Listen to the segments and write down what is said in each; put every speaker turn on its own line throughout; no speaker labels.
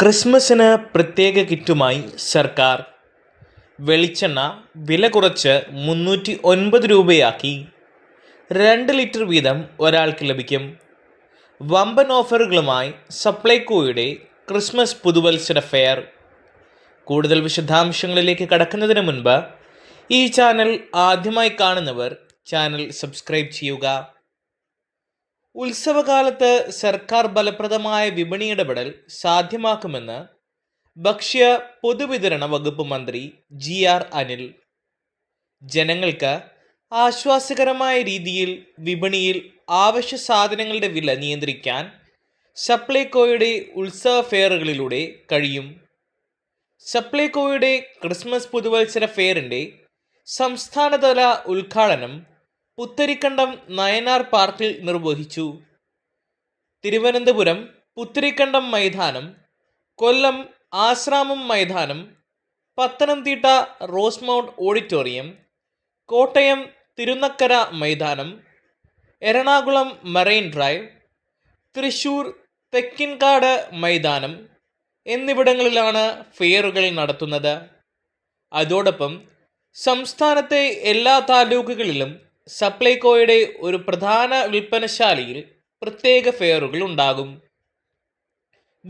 ക്രിസ്മസിന് പ്രത്യേക കിറ്റുമായി സർക്കാർ വെളിച്ചെണ്ണ വില കുറച്ച് മുന്നൂറ്റി ഒൻപത് രൂപയാക്കി. രണ്ട് ലിറ്റർ വീതം ഒരാൾക്ക് ലഭിക്കും. വമ്പൻ ഓഫറുകളുമായി സപ്ലൈകോയുടെ ക്രിസ്മസ് പുതുവത്സര ഫെയർ. കൂടുതൽ വിശദാംശങ്ങളിലേക്ക് കടക്കുന്നതിന് മുൻപ് ഈ ചാനൽ ആദ്യമായി കാണുന്നവർ ചാനൽ സബ്സ്ക്രൈബ് ചെയ്യുക. ഉത്സവകാലത്ത് സർക്കാർ ഫലപ്രദമായ വിപണി ഇടപെടൽ സാധ്യമാക്കുമെന്ന് ഭക്ഷ്യ പൊതുവിതരണ വകുപ്പ് മന്ത്രി ജി ആർ അനിൽ. ജനങ്ങൾക്ക് ആശ്വാസകരമായ രീതിയിൽ വിപണിയിൽ ആവശ്യ സാധനങ്ങളുടെ വില നിയന്ത്രിക്കാൻ സപ്ലൈകോയുടെ ഉത്സവ ഫെയറുകളിലൂടെ കഴിയും. സപ്ലൈകോയുടെ ക്രിസ്മസ് പുതുവത്സര ഫെയറിന്റെ സംസ്ഥാനതല ഉദ്ഘാടനം പുത്തരിക്കണ്ടം നയനാർ പാർക്കിൽ നിർവഹിച്ചു. തിരുവനന്തപുരം പുത്തരിക്കണ്ടം മൈതാനം കൊല്ലം ആശ്രാമം മൈതാനം പത്തനംതിട്ട റോസ്മൗണ്ട് ഓഡിറ്റോറിയം കോട്ടയം തിരുനക്കര മൈതാനം എറണാകുളം മറൈൻ ഡ്രൈവ് തൃശൂർ തെക്കിൻകാട് മൈതാനം എന്നിവിടങ്ങളിലാണ് ഫെയറുകൾ നടത്തുന്നത്. അതോടൊപ്പം സംസ്ഥാനത്തെ എല്ലാ താലൂക്കുകളിലും സപ്ലൈകോയുടെ ഒരു പ്രധാന വിൽപ്പനശാലയിൽ പ്രത്യേക ഫെയറുകൾ ഉണ്ടാകും.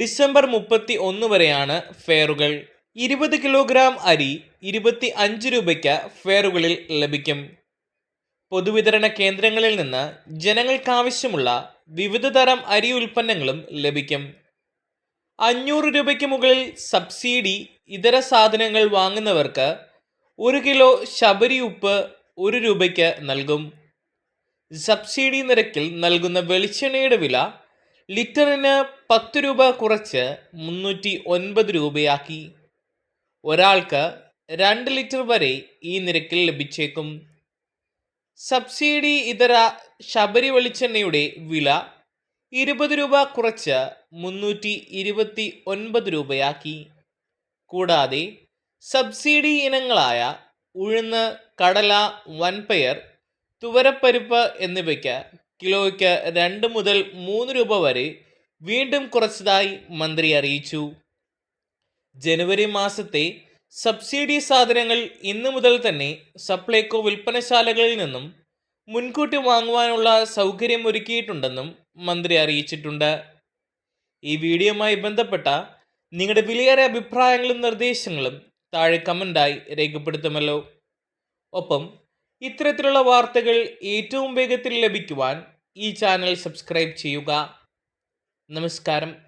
ഡിസംബർ മുപ്പത്തി ഒന്ന് വരെയാണ് ഫെയറുകൾ. ഇരുപത് കിലോഗ്രാം അരി ഇരുപത്തി അഞ്ച് രൂപയ്ക്ക് ഫെയറുകളിൽ ലഭിക്കും. പൊതുവിതരണ കേന്ദ്രങ്ങളിൽ നിന്ന് ജനങ്ങൾക്കാവശ്യമുള്ള വിവിധ തരം അരി ഉൽപ്പന്നങ്ങളും ലഭിക്കും. അഞ്ഞൂറ് രൂപയ്ക്ക് മുകളിൽ സബ്സിഡി ഇതര സാധനങ്ങൾ വാങ്ങുന്നവർക്ക് ഒരു കിലോ ശബരി ഉപ്പ് ഒരു രൂപയ്ക്ക് നൽകും. സബ്സിഡി നിരക്കിൽ നൽകുന്ന വെളിച്ചെണ്ണയുടെ വില ലിറ്ററിന് പത്ത് രൂപ കുറച്ച് മുന്നൂറ്റി ഒൻപത് രൂപയാക്കി. ഒരാൾക്ക് രണ്ട് ലിറ്റർ വരെ ഈ നിരക്കിൽ ലഭിച്ചേക്കും. സബ്സിഡി ഇതര ശബരി വെളിച്ചെണ്ണയുടെ വില ഇരുപത് രൂപ കുറച്ച് മുന്നൂറ്റി ഇരുപത്തി ഒൻപത് രൂപയാക്കി. കൂടാതെ സബ്സിഡി ഇനങ്ങളായ ഉഴുന്ന് കടല വൻപയർ തുവരപ്പരിപ്പ് എന്നിവയ്ക്ക് കിലോയ്ക്ക് രണ്ട് മുതൽ മൂന്ന് രൂപ വരെ വീണ്ടും കുറച്ചതായി മന്ത്രി അറിയിച്ചു. ജനുവരി മാസത്തെ സബ്സിഡി സാധനങ്ങൾ ഇന്നു മുതൽ തന്നെ സപ്ലൈകോ വിൽപ്പനശാലകളിൽ നിന്നും മുൻകൂട്ടി വാങ്ങുവാനുള്ള സൗകര്യം ഒരുക്കിയിട്ടുണ്ടെന്നും മന്ത്രി അറിയിച്ചിട്ടുണ്ട്. ഈ വീഡിയോയുമായി ബന്ധപ്പെട്ട നിങ്ങളുടെ വിലയേറെ അഭിപ്രായങ്ങളും നിർദ്ദേശങ്ങളും താഴെ കമന്റായി രേഖപ്പെടുത്തുമല്ലോ. ഒപ്പം ഇത്തരത്തിലുള്ള വാർത്തകൾ ഏറ്റവും വേഗത്തിൽ ലഭിക്കുവാൻ ഈ ചാനൽ സബ്സ്ക്രൈബ് ചെയ്യുക. നമസ്കാരം.